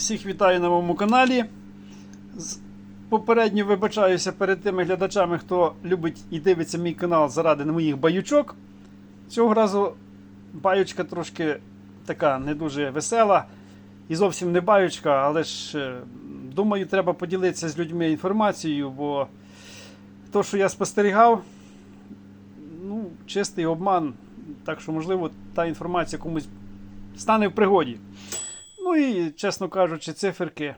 Всіх вітаю на моєму каналі. Попередньо вибачаюся перед тими глядачами, хто любить і дивиться мій канал заради моїх баючок. Цього разу баючка трошки така не дуже весела і зовсім не баючка, але ж е, думаю, треба поділитися з людьми інформацією, бо то, що я спостерігав, ну, чистий обман. Так що, можливо, та інформація комусь стане в пригоді. Ну і, чесно кажучи, циферки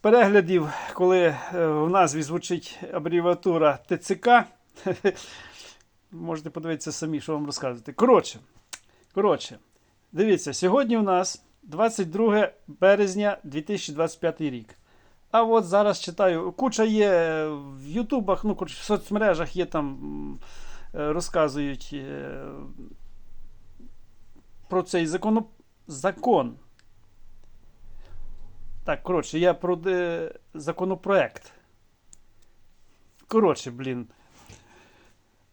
переглядів, коли е, в назві звучить абревіатура ТЦК. Можете подивитися самі, що вам розказувати. Коротше, коротше, дивіться, сьогодні у нас 22 березня 2025 рік. А от зараз читаю, куча є в Ютубах, ну, в соцмережах є там, е, розказують е, про цей закон. закон. Так, коротше, я про де, законопроект. Коротше, блін.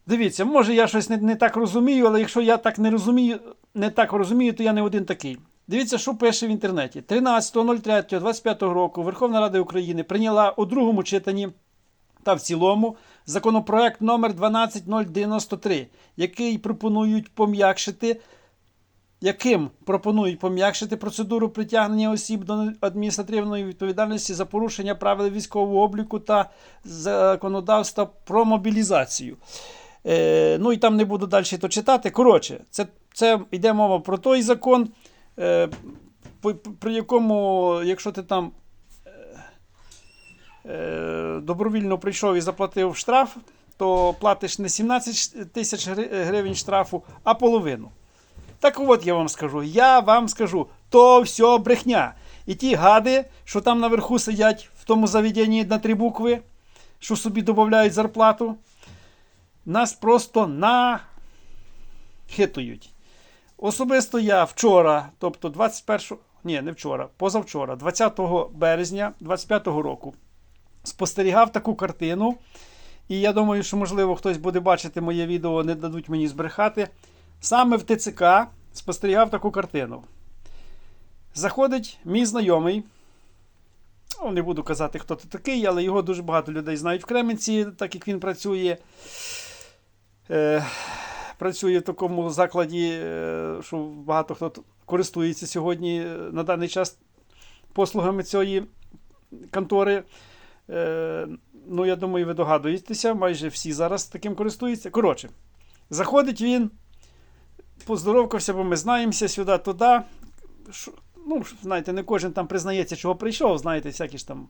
Дивіться, може я щось не, не так розумію, але якщо я так не розумію, не так розумію, то я не один такий. Дивіться, що пише в інтернеті. 13.03.25 року Верховна Рада України прийняла у другому читанні та в цілому законопроект номер 12093, який пропонують пом'якшити яким пропонують пом'якшити процедуру притягнення осіб до адміністративної відповідальності за порушення правил військового обліку та законодавства про мобілізацію. Е, ну і там не буду далі то читати. Коротше, це, це йде мова про той закон, е, при якому, якщо ти там е, е, добровільно прийшов і заплатив штраф, то платиш не 17 тисяч гривень штрафу, а половину. Так от я вам скажу, я вам скажу, то все брехня. І ті гади, що там наверху сидять в тому заведенні на три букви, що собі додають зарплату, нас просто нахитують. Особисто я вчора, тобто 21, ні, не вчора, позавчора, 20 березня 25 року, спостерігав таку картину. І я думаю, що, можливо, хтось буде бачити моє відео, не дадуть мені збрехати. Саме в ТЦК спостерігав таку картину. Заходить мій знайомий. Ну, не буду казати, хто це такий, але його дуже багато людей знають в Кременці, так як він працює. Е, працює в такому закладі, е, що багато хто користується сьогодні е, на даний час послугами цієї контори. Е, ну, я думаю, ви догадуєтеся, майже всі зараз таким користуються. Коротше, заходить він поздоровкався, бо ми знаємося сюди-туди. Ну, знаєте, не кожен там признається, чого прийшов, знаєте, всякі ж там.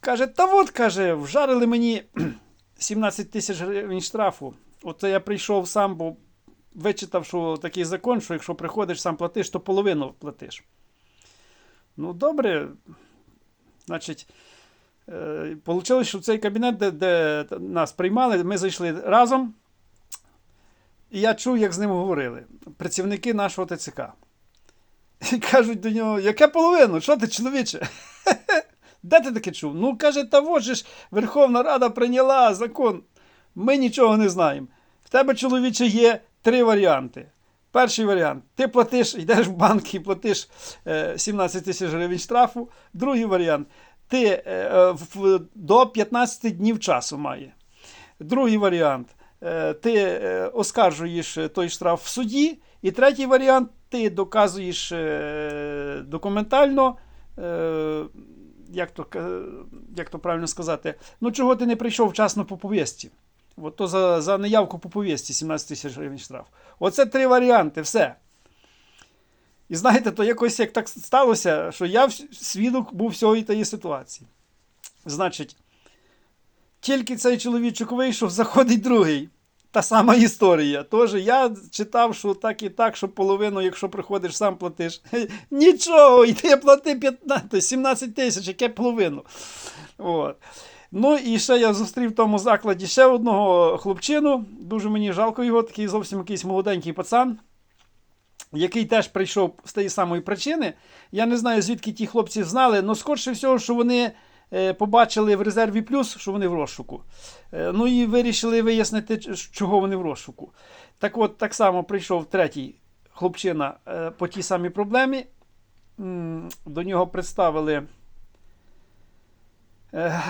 Каже, та от, каже, вжарили мені 17 тисяч гривень штрафу. От я прийшов сам, бо вичитав, що такий закон, що якщо приходиш, сам платиш, то половину платиш. Ну, добре. Значить, е, що цей кабінет, де, де нас приймали, ми зайшли разом. І я чув, як з ним говорили працівники нашого ТЦК. І кажуть до нього, яке половину? Що ти, чоловіче? Де ти таке чув? Ну, каже, же ж Верховна Рада прийняла закон. Ми нічого не знаємо. В тебе, чоловіче, є три варіанти. Перший варіант: ти платиш, йдеш в банк і платиш е, 17 тисяч гривень штрафу. Другий варіант ти е, е, до 15 днів часу має. Другий варіант е, ти е, оскаржуєш е, той штраф в суді. І третій варіант ти доказуєш е, документально. е, Як то, як то правильно сказати, ну чого ти не прийшов вчасно по повісті? От то за, за неявку по повісті 17 тисяч гривень штраф. Оце три варіанти, все. І знаєте, то якось як так сталося, що я свідок був всієї тієї ситуації. Значить, тільки цей чоловічок вийшов, заходить другий. Та сама історія. Тож я читав, що так і так, що половину, якщо приходиш, сам платиш. Нічого, йди плати 15, 17 тисяч, яке половину. От. Ну і ще я зустрів в тому закладі ще одного хлопчину. Дуже мені жалко його, такий зовсім якийсь молоденький пацан, який теж прийшов з тієї самої причини. Я не знаю, звідки ті хлопці знали, але скорше всього, що вони побачили в резерві плюс, що вони в розшуку. Е, ну і вирішили вияснити, чого вони в розшуку. Так от, так само прийшов третій хлопчина е, по тій самій проблемі. до нього представили е,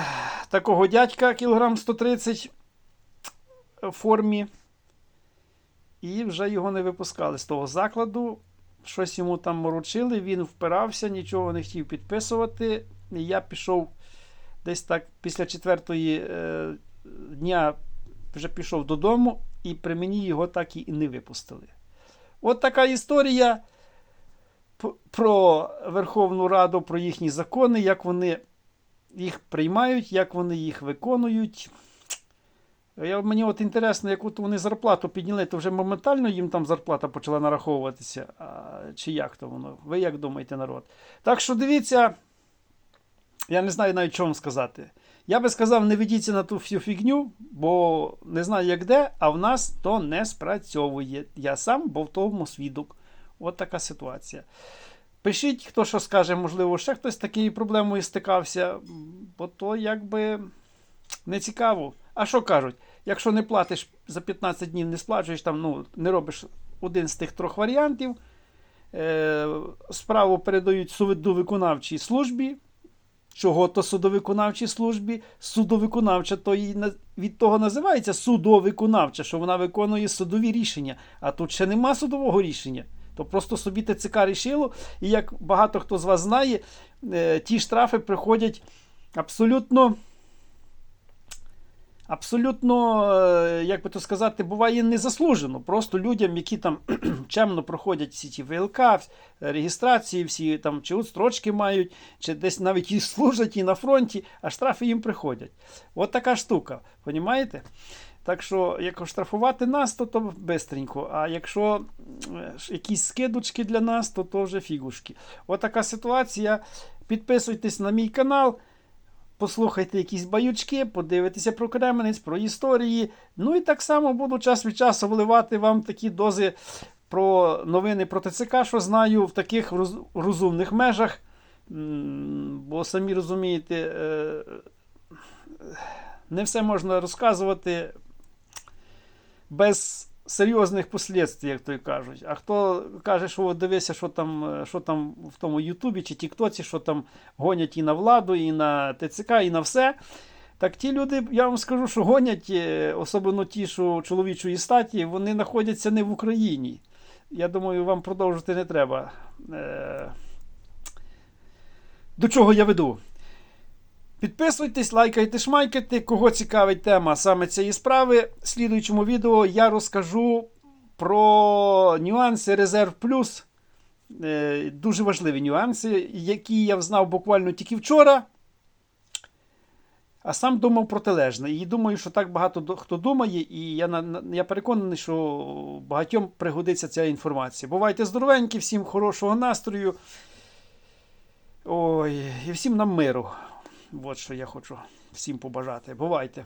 такого дядька кілограм 130 в формі. І вже його не випускали з того закладу. Щось йому там морочили, він впирався, нічого не хотів підписувати. І я пішов десь так після четвертої е, дня вже пішов додому, і при мені його так і не випустили. От така історія про Верховну Раду, про їхні закони, як вони їх приймають, як вони їх виконують. Я, мені от інтересно, яку вони зарплату підняли, то вже моментально їм там зарплата почала нараховуватися. А, чи як то воно? Ви як думаєте, народ? Так що дивіться, я не знаю навіть що вам сказати. Я би сказав, не ведіться на ту всю фігню, бо не знаю як де, а в нас то не спрацьовує. Я сам був тому свідок. От така ситуація. Пишіть, хто що скаже, можливо, ще хтось з такою проблемою стикався, бо то якби не цікаво. А що кажуть? Якщо не платиш за 15 днів, не сплачуєш там, ну, не робиш один з тих трьох варіантів, е, справу передають судовиконавчій службі. Чого то судовиконавчій службі? Судовиконавча то і від того називається судовиконавча, що вона виконує судові рішення. А тут ще нема судового рішення. То просто собі ТЦК рішило, і як багато хто з вас знає, е, ті штрафи приходять абсолютно. Абсолютно, е, як би то сказати, буває незаслужено. Просто людям, які там чемно проходять всі ті ВЛК, реєстрації, всі там чи строчки мають, чи десь навіть і служать і на фронті, а штрафи їм приходять. От така штука, понімаєте? Так що, якщо штрафувати нас, то то бистренько. А якщо якісь скидочки для нас, то то вже фігушки. От така ситуація. Підписуйтесь на мій канал. Послухайте якісь баючки, подивитеся про Кременець, про історії. Ну і так само буду час від часу вливати вам такі дози про новини про ТЦК, що знаю в таких роз- розумних межах. Бо самі розумієте, е, не все можна розказувати без серйозних послідствій, як то й кажуть. А хто каже, що от дивися, що там, що там в тому Ютубі чи Тіктоці, що там гонять і на владу, і на ТЦК, і на все. Так ті люди, я вам скажу, що гонять, е, особливо ті, що чоловічої статі, вони знаходяться не в Україні. Я думаю, вам продовжити не треба. Е, До чого я веду? Підписуйтесь, лайкайте, шмайкайте. Кого цікавить тема саме цієї справи. В слідуючому відео я розкажу про нюанси Резерв Плюс. Е, Дуже важливі нюанси, які я взнав буквально тільки вчора. А сам думав протилежне. І думаю, що так багато хто думає, і я, я переконаний, що багатьом пригодиться ця інформація. Бувайте здоровенькі, всім хорошого настрою. Ой, і всім нам миру. От що я хочу всім побажати. Бувайте.